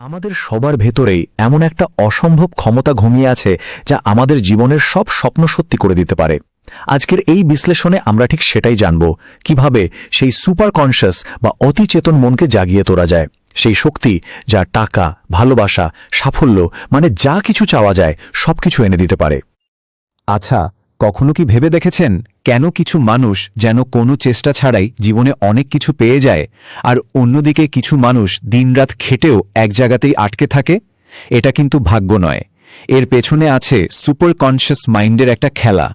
আমাদের সবার ভেতরেই এমন একটা অসম্ভব ক্ষমতা ঘুমিয়ে আছে যা আমাদের জীবনের সব স্বপ্ন সত্যি করে দিতে পারে। আজকের এই বিশ্লেষণে আমরা ঠিক সেটাই জানব, কীভাবে সেই সুপার কনশাস বা অতিচেতন মনকে জাগিয়ে তোলা যায়। সেই শক্তি যা টাকা, ভালোবাসা, সাফল্য মানে যা কিছু চাওয়া যায়, সবকিছু এনে দিতে পারে। আচ্ছা কখনো কি ভেবে দেখেছেন কেন কিছু মানুষ যেন কোনো চেষ্টা ছাড়াই জীবনে অনেক কিছু পেয়ে যায়, আর অন্যদিকে কিছু মানুষ দিনরাত খেটেও এক জায়গাতেই আটকে থাকে? এটা কিন্তু ভাগ্য নয়। এর পেছনে আছে সুপার কনশিয়াস মাইন্ডের একটা খেলা।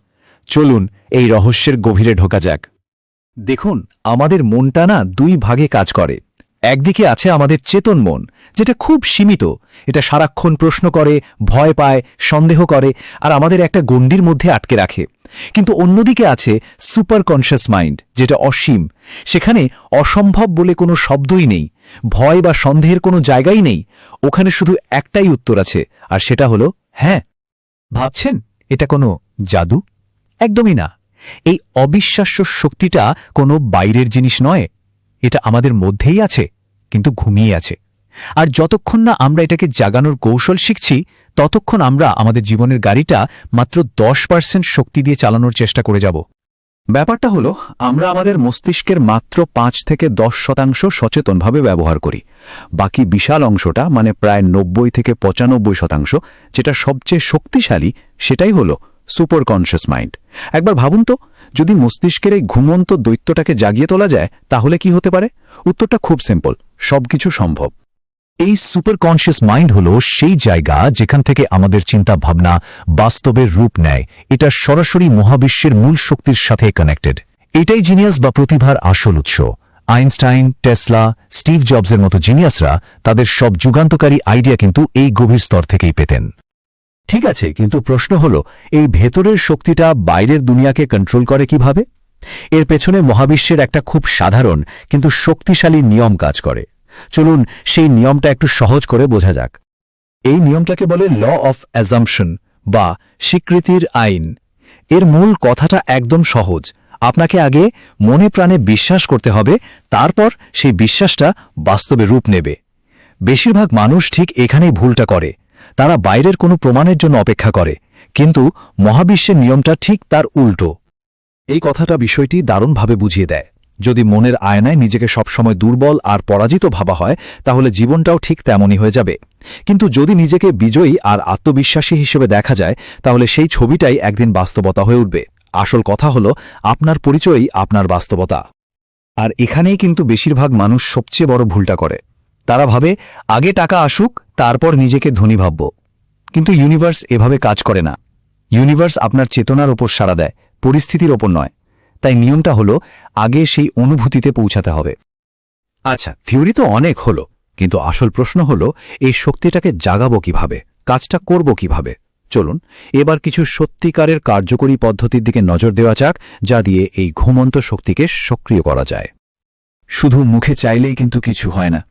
চলুন এই রহস্যের গভীরে ঢোকা যাক। দেখুন, আমাদের মনটা না দুই ভাগে কাজ করে। একদিকে আছে আমাদের চেতন মন, যেটা খুব সীমিত। এটা সারাক্ষণ প্রশ্ন করে, ভয় পায়, সন্দেহ করে, আর আমাদের একটা গণ্ডির মধ্যে আটকে রাখে। কিন্তু অন্যদিকে আছে সুপার কনশাস মাইন্ড, যেটা অসীম। সেখানে অসম্ভব বলে কোনো শব্দই নেই, ভয় বা সন্দেহের কোনো জায়গাই নেই। ওখানে শুধু একটাই উত্তর আছে, আর সেটা হলো হ্যাঁ। ভাবছেন? এটা কোনো জাদু? একদমই না। এই অবিশ্বাস্য শক্তিটা কোনো বাইরের জিনিস নয়। এটা আমাদের মধ্যেই আছে। কিন্তু ঘুমিয়ে আছে। আর যতক্ষণ না আমরা এটাকে জাগানোর কৌশল শিখছি, ততক্ষণ আমরা আমাদের জীবনের গাড়িটা মাত্র দশ পার্সেন্ট শক্তি দিয়ে চালানোর চেষ্টা করে যাব। ব্যাপারটা হলো, আমরা আমাদের মস্তিষ্কের মাত্র পাঁচ থেকে দশ শতাংশ সচেতনভাবে ব্যবহার করি। বাকি বিশাল অংশটা মানে প্রায় নব্বই থেকে পঁচানব্বই শতাংশ, যেটা সবচেয়ে শক্তিশালী, সেটাই হলো সুপার কনশিয়াস মাইন্ড। একবার ভাবুন তো যদি মস্তিষ্কের এই ঘুমন্ত দৈত্যটাকে জাগিয়ে তোলা যায়, তাহলে কি হতে পারে? উত্তরটা খুব সিম্পল সবকিছু সম্ভব। এই সুপার কনশিয়াস মাইন্ড হল সেই জায়গা যেখান থেকে আমাদের চিন্তা ভাবনা বাস্তবের রূপ নেয়। এটা সরাসরি মহাবিশ্বের মূল শক্তির সাথে কানেক্টেড এটাই জিনিয়াস বা প্রতিভার আসল উৎস। আইনস্টাইন, টেসলা, স্টিভ জবসের মতো জিনিয়াসরা তাদের সব যুগান্তকারী আইডিয়া কিন্তু এই গভীর স্তর থেকেই পেতেন। ঠিক আছে, কিন্তু প্রশ্ন হল, এই ভেতরের শক্তিটা বাইরের দুনিয়াকে কন্ট্রোল করে কীভাবে? এর পেছনে মহাবিশ্বের একটা খুব সাধারণ, কিন্তু শক্তিশালী নিয়ম কাজ করে। চলুন সেই নিয়মটা একটু সহজ করে বোঝা যাক। এই নিয়মটাকে বলে ল অফ অ্যাজাম্পশন বা স্বীকৃতির আইন। এর মূল কথাটা একদম সহজ। আপনাকে আগে মনে প্রাণে বিশ্বাস করতে হবে, তারপর সেই বিশ্বাসটা বাস্তবে রূপ নেবে। বেশিরভাগ মানুষ ঠিক এখানেই ভুলটা করে। তারা বাইরের কোনো প্রমাণের জন্য অপেক্ষা করে, কিন্তু মহাবিশ্বের নিয়মটা ঠিক তার উল্টো। এই কথাটা বিষয়টি দারুণভাবে বুঝিয়ে দেয়। যদি মনের আয়নায় নিজেকে সবসময় দুর্বল আর পরাজিত ভাবা হয়, তাহলে জীবনটাও ঠিক তেমনই হয়ে যাবে। কিন্তু যদি নিজেকে বিজয়ী আর আত্মবিশ্বাসী হিসেবে দেখা যায়, তাহলে সেই ছবিটাই একদিন বাস্তবতা হয়ে উঠবে। আসল কথা হল, আপনার পরিচয়ই আপনার বাস্তবতা। আর এখানেই কিন্তু বেশিরভাগ মানুষ সবচেয়ে বড় ভুলটা করে। তারা ভাবে, আগে টাকা আসুক তারপর নিজেকে ধনী ভাবব। কিন্তু ইউনিভার্স এভাবে কাজ করে না। ইউনিভার্স আপনার চেতনার ওপর সাড়া দেয়, পরিস্থিতির ওপর নয়। তাই নিয়মটা হলো, আগে সেই অনুভূতিতে পৌঁছাতে হবে। আচ্ছা থিওরি তো অনেক হলো, কিন্তু আসল প্রশ্ন হলো, এই শক্তিটাকে জাগাবো কীভাবে? কাজটা করব কীভাবে? চলুন, এবার কিছু সত্যিকারের কার্যকরী পদ্ধতির দিকে নজর দেওয়া যাক, যা দিয়ে এই ঘুমন্ত শক্তিকে সক্রিয় করা যায়। শুধু মুখে চাইলেই কিন্তু কিছু হয় না।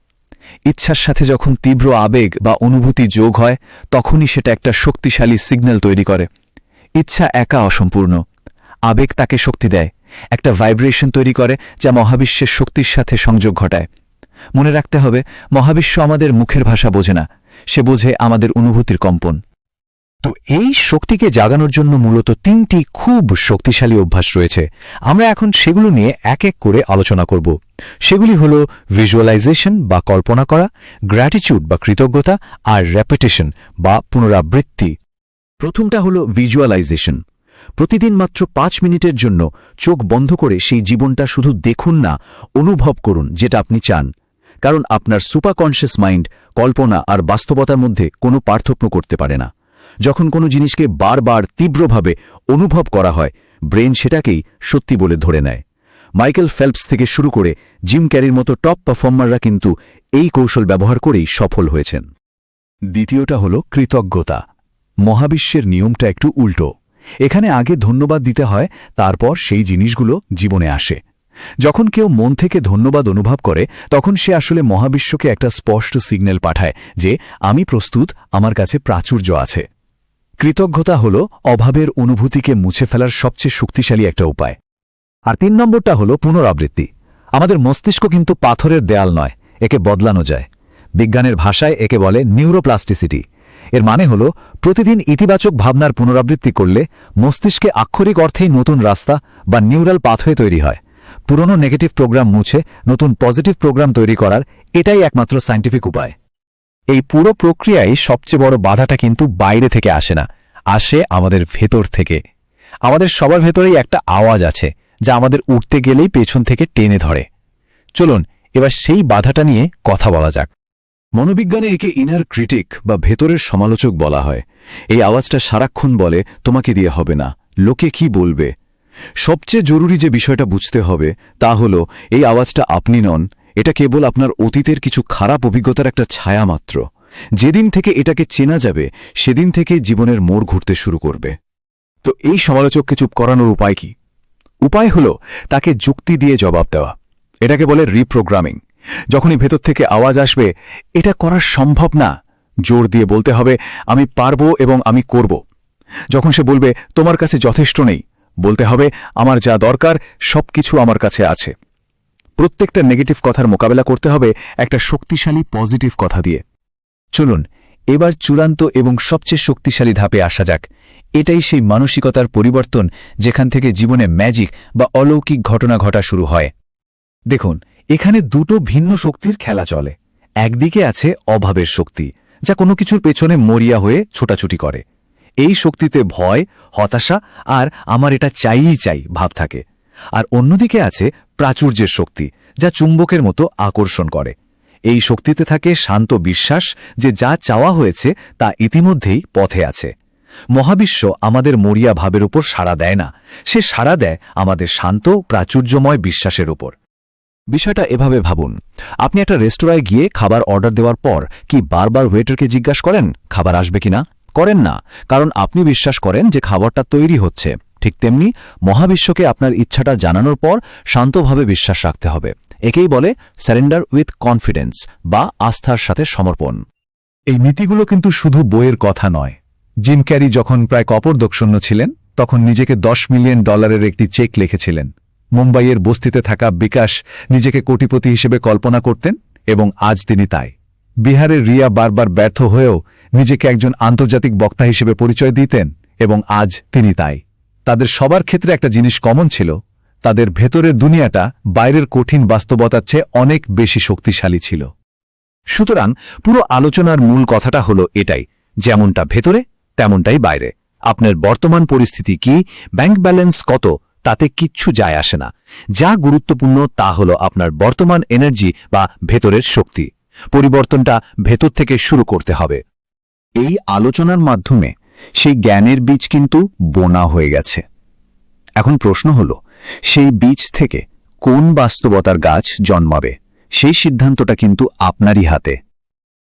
ইচ্ছার সাথে যখন তীব্র আবেগ বা অনুভূতি যোগ হয়, তখনই সেটা একটা শক্তিশালী সিগন্যাল তৈরি করে। ইচ্ছা একা অসম্পূর্ণ। আবেগ তাকে শক্তি দেয়। একটা ভাইব্রেশন তৈরি করে যা মহাবিশ্বের শক্তির সাথে সংযোগ ঘটায়। মনে রাখতে হবে, মহাবিশ্ব আমাদের মুখের ভাষা বোঝে না। সে বোঝে আমাদের অনুভূতির কম্পন। তো এই শক্তিকে জাগানোর জন্য মূলত তিনটি খুব শক্তিশালী অভ্যাস রয়েছে। আমরা এখন সেগুলো নিয়ে এক এক করে আলোচনা করব। সেগুলি হল ভিজুয়ালাইজেশন বা কল্পনা করা গ্র্যাটিচিউড বা কৃতজ্ঞতা, আর র্যাপিটেশন বা পুনরাবৃত্তি। প্রথমটা হল ভিজুয়ালাইজেশন প্রতিদিন মাত্র পাঁচ মিনিটের জন্য চোখ বন্ধ করে সেই জীবনটা শুধু দেখুন না, অনুভব করুন যেটা আপনি চান। কারণ আপনার সুপারকনশিয়াস মাইন্ড কল্পনা আর বাস্তবতার মধ্যে কোনো পার্থক্য করতে পারে না। যখন কোনো জিনিসকে বারবার তীব্রভাবে অনুভব করা হয়, ব্রেন সেটাকেই সত্যি বলে ধরে নেয়। মাইকেল ফেল্পস থেকে শুরু করে জিম ক্যারির মতো টপ পারফর্মাররা কিন্তু এই কৌশল ব্যবহার করেই সফল হয়েছেন। দ্বিতীয়টা হল কৃতজ্ঞতা। মহাবিশ্বের নিয়মটা একটু উল্টো। এখানে আগে ধন্যবাদ দিতে হয়, তারপর সেই জিনিসগুলো জীবনে আসে। যখন কেউ মন থেকে ধন্যবাদ অনুভব করে, তখন সে আসলে মহাবিশ্বকে একটা স্পষ্ট সিগন্যাল পাঠায় যে, আমি প্রস্তুত, আমার কাছে প্রাচুর্য আছে। কৃতজ্ঞতা হল অভাবের অনুভূতিকে মুছে ফেলার সবচেয়ে শক্তিশালী একটা উপায়। আর তিন নম্বরটা হল পুনরাবৃত্তি। আমাদের মস্তিষ্ক কিন্তু পাথরের দেয়াল নয়, একে বদলানো যায়। বিজ্ঞানের ভাষায় একে বলে নিউরোপ্লাস্টিসিটি। এর মানে হল, প্রতিদিন ইতিবাচক ভাবনার পুনরাবৃত্তি করলে মস্তিষ্কে আক্ষরিক অর্থেই নতুন রাস্তা বা নিউরাল পাথওয়ে তৈরি হয়। পুরনো নেগেটিভ প্রোগ্রাম মুছে নতুন পজিটিভ প্রোগ্রাম তৈরি করার এটাই একমাত্র সায়েন্টিফিক উপায়। এই পুরো প্রক্রিয়ায় সবচেয়ে বড় বাধাটা কিন্তু বাইরে থেকে আসে না, আসে আমাদের ভেতর থেকে। আমাদের সবার ভেতরেই একটা আওয়াজ আছে যা আমাদের উঠতে গেলেই পেছন থেকে টেনে ধরে। চলুন, এবার সেই বাধাটা নিয়ে কথা বলা যাক। মনোবিজ্ঞানে একে ইনার ক্রিটিক বা ভেতরের সমালোচক বলা হয়। এই আওয়াজটা সারাক্ষণ বলে, তোমাকে দিয়ে হবে না, লোকে কি বলবে? সবচেয়ে জরুরি যে বিষয়টা বুঝতে হবে তা হল, এই আওয়াজটা আপনি নন, এটা কেবল আপনার অতীতের কিছু খারাপ অভিজ্ঞতার একটা ছায়া মাত্র। যেদিন থেকে এটাকে চেনা যাবে, সেদিন থেকে জীবনের মোড় ঘুরতে শুরু করবে। তো এই সমালোচককে চুপ করানোর উপায় কি? উপায় হল, তাকে যুক্তি দিয়ে জবাব দেওয়া। এটাকে বলে রিপ্রোগ্রামিং যখনই ভেতর থেকে আওয়াজ আসবে, এটা করা সম্ভব না। জোর দিয়ে বলতে হবে, আমি পারব এবং আমি করব। যখন সে বলবে, তোমার কাছে যথেষ্ট নেই। বলতে হবে, আমার যা দরকার, সবকিছু আমার কাছে আছে। প্রত্যেকটা নেগেটিভ কথার মোকাবেলা করতে হবে একটা শক্তিশালী পজিটিভ কথা দিয়ে। চলুন, এবার চূড়ান্ত এবং সবচেয়ে শক্তিশালী ধাপে আসা যাক। এটাই সেই মানসিকতার পরিবর্তন যেখান থেকে জীবনে ম্যাজিক বা অলৌকিক ঘটনা ঘটা শুরু হয়। দেখুন, এখানে দুটো ভিন্ন শক্তির খেলা চলে। একদিকে আছে অভাবের শক্তি, যা কোনো কিছুর পেছনে মরিয়া হয়ে ছোটাছুটি করে। এই শক্তিতে ভয়, হতাশা আর আমার এটা চাইই চাই ভাব থাকে। আর অন্যদিকে আছে প্রাচুর্যের শক্তি, যা চুম্বকের মতো আকর্ষণ করে। এই শক্তিতে থাকে শান্ত বিশ্বাস যে যা চাওয়া হয়েছে তা ইতিমধ্যেই পথে আছে। মহাবিশ্ব আমাদের মরিয়া ভাবের উপর সাড়া দেয় না, সে সাড়া দেয় আমাদের শান্ত, প্রাচুর্যময় বিশ্বাসের উপর। বিষয়টা এভাবে ভাবুন, আপনি একটা রেস্তোরাঁয় গিয়ে খাবার অর্ডার দেওয়ার পর কি বারবার ওয়েটারকে জিজ্ঞাসা করেন, খাবার আসবে কিনা? করেন না। কারণ আপনি বিশ্বাস করেন যে খাবারটা তৈরি হচ্ছে। ঠিক তেমনি মহাবিশ্বকে আপনার ইচ্ছাটা জানানোর পর শান্তভাবে বিশ্বাস রাখতে হবে। একেই বলে স্যারেন্ডার উইথ কনফিডেন্স বা আস্থার সাথে সমর্পণ। এই নীতিগুলো কিন্তু শুধু বইয়ের কথা নয়। জিম ক্যারি যখন প্রায় কপরদক্ষণ্য ছিলেন, তখন নিজেকে দশ মিলিয়ন ডলারের একটি চেক লিখেছিলেন। মুম্বাইয়ের বস্তিতে থাকা বিকাশ নিজেকে কোটিপতি হিসেবে কল্পনা করতেন এবং আজ তিনি তাই। বিহারের রিয়া বারবার ব্যর্থ হয়েও নিজেকে একজন আন্তর্জাতিক বক্তা হিসেবে পরিচয় দিতেন এবং আজ তিনি তাই। তাদের সবার ক্ষেত্রে একটা জিনিস কমন ছিল, তাদের ভেতরের দুনিয়াটা বাইরের কঠিন বাস্তবতার চেয়ে অনেক বেশি শক্তিশালী ছিল। সুতরাং পুরো আলোচনার মূল কথাটা হলো এটাই, যেমনটা ভেতরে, তেমনটাই বাইরে। আপনার বর্তমান পরিস্থিতি কি, ব্যাংক ব্যালেন্স কত, তাতে কিচ্ছু যায় আসে না। যা গুরুত্বপূর্ণ তা হল আপনার বর্তমান এনার্জি বা ভেতরের শক্তি। পরিবর্তনটা ভেতর থেকে শুরু করতে হবে। এই আলোচনার মাধ্যমে সেই জ্ঞানের বীজ কিন্তু বোনা হয়ে গেছে। এখন প্রশ্ন হল, সেই বীজ থেকে কোন বাস্তবতার গাছ জন্মাবে? সেই সিদ্ধান্তটা কিন্তু আপনারই হাতে।